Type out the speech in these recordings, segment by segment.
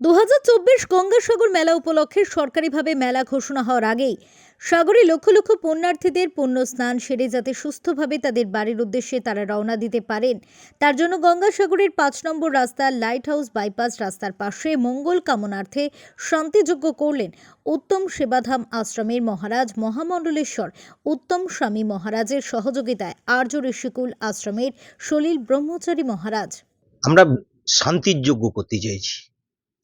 দু চব্বিশ গঙ্গাসাগর মেলা উপলক্ষে সরকারিভাবে মেলা ঘোষণা হওয়ার আগেই সাগরে লক্ষ লক্ষ পুণ্যার্থীদের পুণ্য স্নান সেরে যাতে সুস্থভাবে তাদের বাড়ির উদ্দেশ্যে তারা রওনা দিতে পারেন। তার জন্য গঙ্গাসাগরের পাঁচ নম্বর রাস্তা লাইট হাউস বাইপাস রাস্তার পাশে মঙ্গল কামনার্থে শান্তিযজ্ঞ করলেন উত্তম সেবাধাম আশ্রমের মহারাজ মহামণ্ডলেশ্বর। উত্তম স্বামী মহারাজের সহযোগিতায় আর্য ঋষিকুল আশ্রমের সলিল ব্রহ্মচারী মহারাজ। আমরা শান্তির যজ্ঞ করতে চাইছি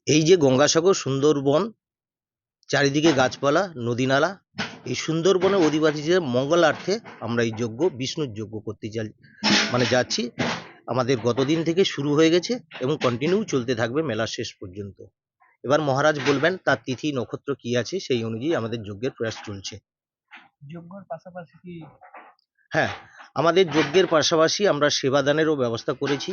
এই যে গঙ্গাসাগর সুন্দরবন চারিদিকে গাছপালা নদীনালা এই সুন্দরবনের অধিবাসীদের মঙ্গলার্থে আমরা এই যজ্ঞ বিষ্ণুর যজ্ঞ করতে চাই মানে যাচ্ছি। আমাদের গতদিন থেকে শুরু হয়ে গেছে এবং কন্টিনিউ চলতে থাকবে মেলা শেষ পর্যন্ত। এবার মহারাজ বলবেন তার তিথি নক্ষত্র কি আছে সেই অনুযায়ী আমাদের যজ্ঞের প্রয়াস চলছে। যজ্ঞর পাশাপাশি কি হ্যাঁ আমাদের যজ্ঞের পাশাপাশি আমরা সেবাদানেরও ব্যবস্থা করেছি।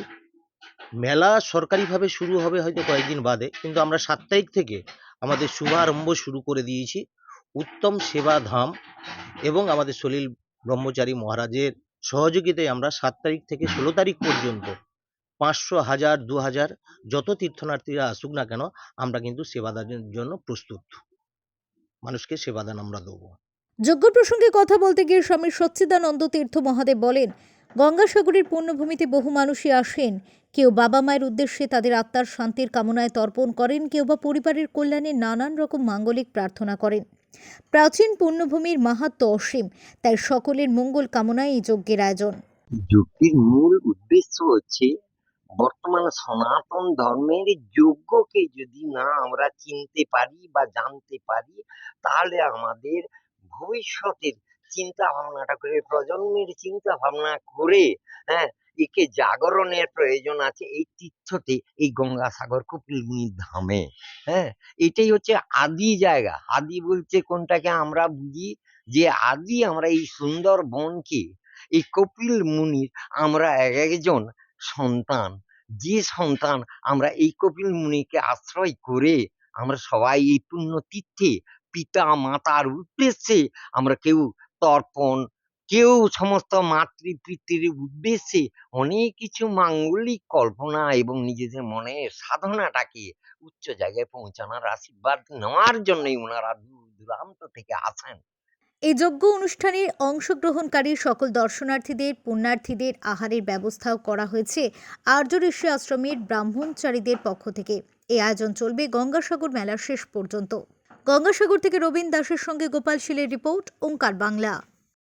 মেলা সরকারিভাবে শুরু হবে হয়তো কয়েকদিন বাদে, কিন্তু আমরা সাত তারিখ থেকে আমাদের শুভারম্ভ শুরু করে দিয়েছি। উত্তম সেবা ধাম এবং আমাদের সলিল ব্রহ্মচারী মহারাজের সহযোগিতায় আমরা সাত তারিখ থেকে ষোলো তারিখ পর্যন্ত পাঁচশো হাজার, দু হাজার যত তীর্থনার্থীরা আসুক না কেন, আমরা কিন্তু সেবাদানের জন্য প্রস্তুত। মানুষকে সেবাদান আমরা দেবো। যজ্ঞ প্রসঙ্গে কথা বলতে গিয়ে স্বামী সচ্চিদানন্দ তীর্থ মহাদেব বলেন গঙ্গাসাগরের পূর্ণভূমিতে বহু মানুষই আসেন। কেউ বাবা মায়ের উদ্দেশ্যে তাদের আত্মার শান্তির কামনায় তর্পণ করেন, কেউ বা পরিবারের কল্যাণে নানান রকম মাঙ্গলিক প্রার্থনা করেন। প্রাচীন পূর্ণভূমির মাহাত্ম অসীম, তাই সকলের মঙ্গল কামনায় এই যজ্ঞের আয়োজন। যুক্তির মূল উদ্দেশ্য হচ্ছে, বর্তমান সনাতন ধর্মের যজ্ঞকে যদি না আমরা চিনতে পারি বা জানতে পারি, তাহলে আমাদের ভবিষ্যতের চিন্তা ভাবনাটা করে, প্রজন্মের চিন্তা ভাবনা করে হ্যাঁ একে জাগরণের প্রয়োজন আছে, এই তীর্থতে এই গঙ্গাসাগর কপিলমুনি ধামে হ্যাঁ এটাই হচ্ছে আদি জায়গা। আদি বলতে কোনটাকে আমরা বুঝি? যে আদি আমরা এই সুন্দর বনকে এই কপিল মুনির আমরা এক একজন সন্তান, যে সন্তান আমরা এই কপিল মুনিকে আশ্রয় করে আমরা সবাই এই পুণ্য তীর্থে পিতা মাতার উদ্দেশ্যে আমরা কেউ তর্পণ। কেউ সমস্ত মাতৃ পিতৃর উদ্দেশ্যে অনেক কিছু মাঙ্গলিক কল্পনা এবং নিজেদের মনের সাধনাটাকে উচ্চ জায়গায় পৌঁছানোর আশীর্বাদ নেওয়ার জন্যই ওনারা দূর দূরান্ত থেকে আসেন। এই যজ্ঞ অনুষ্ঠানে অংশগ্রহণকারী সকল দর্শনার্থীদের, পুণ্যার্থীদের আহারের ব্যবস্থাও করা হয়েছে আর্য ঋষি আশ্রমের ব্রাহ্মণচারীদের পক্ষ থেকে। এই আয়োজন চলবে গঙ্গাসাগর মেলার শেষ পর্যন্ত। গঙ্গাসাগর থেকে রবীন দাসের সঙ্গে গোপাল শীলের রিপোর্ট ওঙ্কার বাংলা।